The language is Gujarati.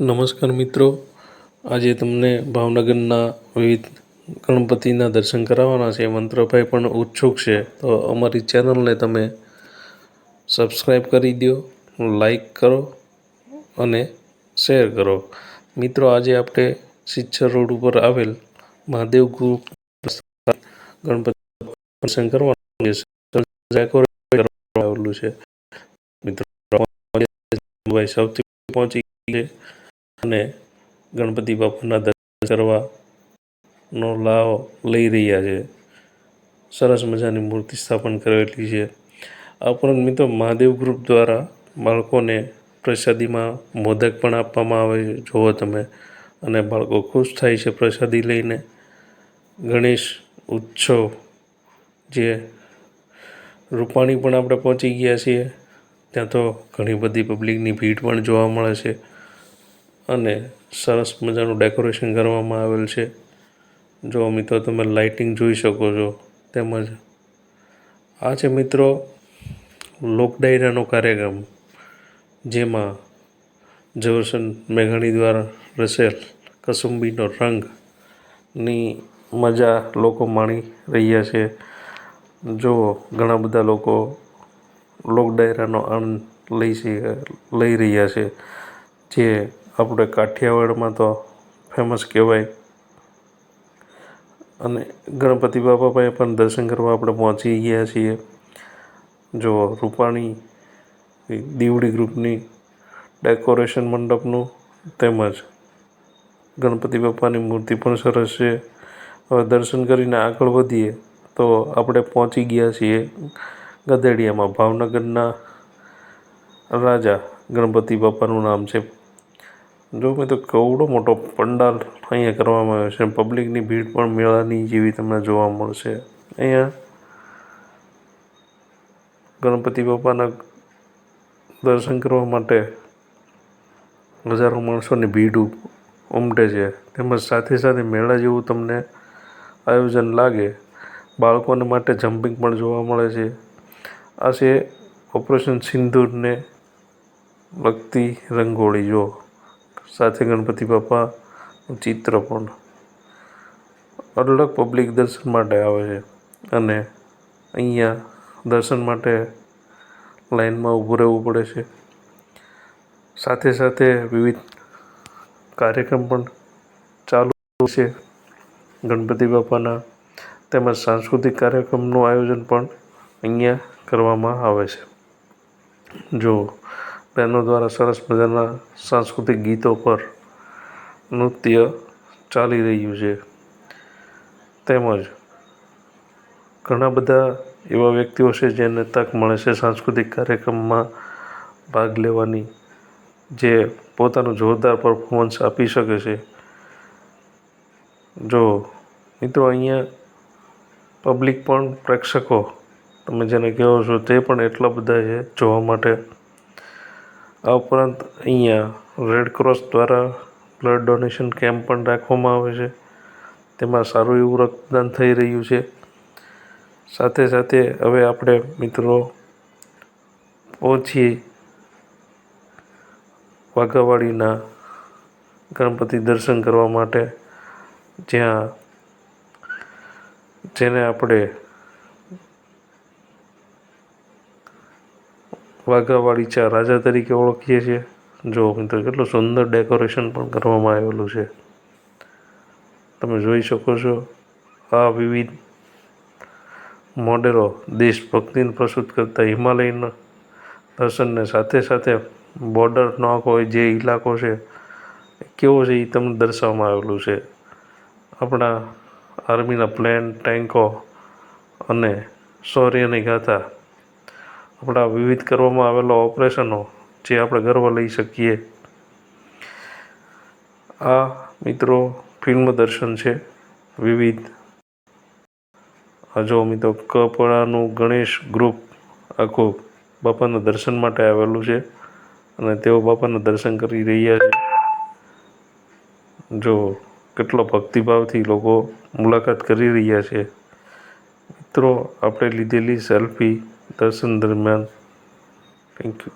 નમસ્કાર મિત્રો. આજે તમને ભાવનગરના વિવિધ ગણપતિના દર્શન કરાવવાના છે. મંત્રભાઈ પણ ઉત્સુક છે. તો અમારી ચેનલને તમે સબસ્ક્રાઈબ કરી દો લાઈક કરો અને શેર કરો. મિત્રો, આજે આપણે સિચ્છર રોડ ઉપર આવેલ મહાદેવ ગુરુ ગણપતિ દર્શન કરવાનું છે. મિત્રો સૌથી પહોંચી અને ગણપતિ બાપાના દર્શન કરવાનો લાભ લઈ રહ્યા છે. સરસ મજાની મૂર્તિ સ્થાપન કરેલી છે. આ ઉપરાંત મિત્રો મહાદેવ ગ્રુપ દ્વારા બાળકોને પ્રસાદીમાં મોદક પણ આપવામાં આવે છે. જુઓ તમે. અને બાળકો ખુશ થાય છે પ્રસાદી લઈને. ગણેશ ઉત્સવ જે રૂપાણી પણ આપણે પહોંચી ગયા છીએ. ત્યાં તો ઘણી બધી પબ્લિકની ભીડ પણ જોવા મળે છે. અને સરસ મજાનું ડેકોરેશન કરવામાં આવેલ છે. જો મિત્રો તમે લાઇટિંગ જોઈ શકો છો, તેમજ આ છે મિત્રો લોક ડાયરાનો કાર્યક્રમ, જેમાં ઝવેરચંદ મેઘાણી દ્વારા રસેલ કસુંબીનો રંગની મજા લોકો માણી રહ્યા છે. જો ઘણા બધા લોકો લોક ડાયરાનો આનંદ લઈ લઈ રહ્યા છે, જે આપણે કાઠિયાવાડમાં તો ફેમસ કહેવાય. અને ગણપતિ બાપા પાસે પણ દર્શન કરવા આપણે પહોંચી ગયા છીએ. જો રૂપાણી દીવડી ગ્રુપની ડેકોરેશન મંડપનું તેમજ ગણપતિ બાપાની મૂર્તિ પણ સરસ છે. હવે દર્શન કરીને આગળ વધીએ તો આપણે પહોંચી ગયા છીએ ગધેડિયામાં. ભાવનગરના રાજા ગણપતિ બાપાનું નામ છે. જો મેં તો કવડો મોટો પંડાલ અહીંયા કરવામાં આવ્યો છે. પબ્લિકની ભીડ પણ મેળાની જેવી તમને જોવા મળશે. અહીંયા ગણપતિ બાપાના દર્શન કરવા માટે હજારો માણસોની ભીડ ઉમટે છે. તેમજ સાથે સાથે મેળા જેવું તમને આયોજન લાગે, બાળકોને માટે જમ્પિંગ પણ જોવા મળે છે. આ છે ઓપરેશન સિંદૂરને લગતી રંગોળી. જો સાથે ગણપતિ બાપાનું ચિત્ર પણ. અઢળક પબ્લિક દર્શન માટે આવે છે. અને અહીંયા દર્શન માટે લાઈનમાં ઊભું રહેવું પડે છે. સાથે સાથે વિવિધ કાર્યક્રમ પણ ચાલુ છે. ગણપતિ બાપાના તેમજ સાંસ્કૃતિક કાર્યક્રમનું આયોજન પણ અહીંયા કરવામાં આવે છે. જો બહેનો દ્વારા સરસ મજાના સાંસ્કૃતિક ગીતો પર નૃત્ય ચાલી રહ્યું છે. તેમજ ઘણા બધા એવા વ્યક્તિઓ છે જેને તક મળે છે સાંસ્કૃતિક કાર્યક્રમમાં ભાગ લેવાની, જે પોતાનું જોરદાર પરફોર્મન્સ આપી શકે છે. જો મિત્રો અહીંયા પબ્લિક પણ પ્રેક્ષકો, તમે જેને કહો છો તે પણ એટલા બધા છે જોવા માટે આ ઉપરાંત અહીંયા રેડ ક્રોસ દ્વારા બ્લડ ડોનેશન કેમ્પ પણ રાખવામાં આવે છે. તેમાં સારું એવું રક્તદાન થઈ રહ્યું છે. સાથે સાથે હવે આપણે મિત્રો પહોંચીએ વાઘાવાડીના ગણપતિ દર્શન કરવા માટે, જ્યાં જેને આપણે વાઘાવાડી ચા રાજા તરીકે ઓળખીએ છીએ. જો મિત્રો, કેટલું સુંદર ડેકોરેશન પણ કરવામાં આવેલું છે. તમે જોઈ શકો છો, આ વિવિધ મોડેલો દેશભક્તિને પ્રસ્તુત કરતા હિમાલયના દર્શનને સાથે સાથે બોર્ડરનો હોય જે ઇલાકો છે, કેવો છે એ તમને દર્શાવવામાં આવેલું છે. આપણા આર્મીના પ્લેન ટેન્કો અને શૌર્યની ગાથા આપણા વિવિધ કરવામાં આવેલા ઓપરેશનો જે આપણે ગર્વ લઈ શકીએ. આ મિત્રો ફિલ્મ દર્શન છે, વિવિધ. જો મિત્રો કપડાનું ગણેશ ગ્રુપ આખું બાપાના દર્શન માટે આવેલું છે અને તેઓ બાપાના દર્શન કરી રહ્યા છે. જો કેટલો ભક્તિભાવથી લોકો મુલાકાત કરી રહ્યા છે. મિત્રો, આપણે લીધેલી સેલ્ફી दर्शन दरम्यान थँक्यू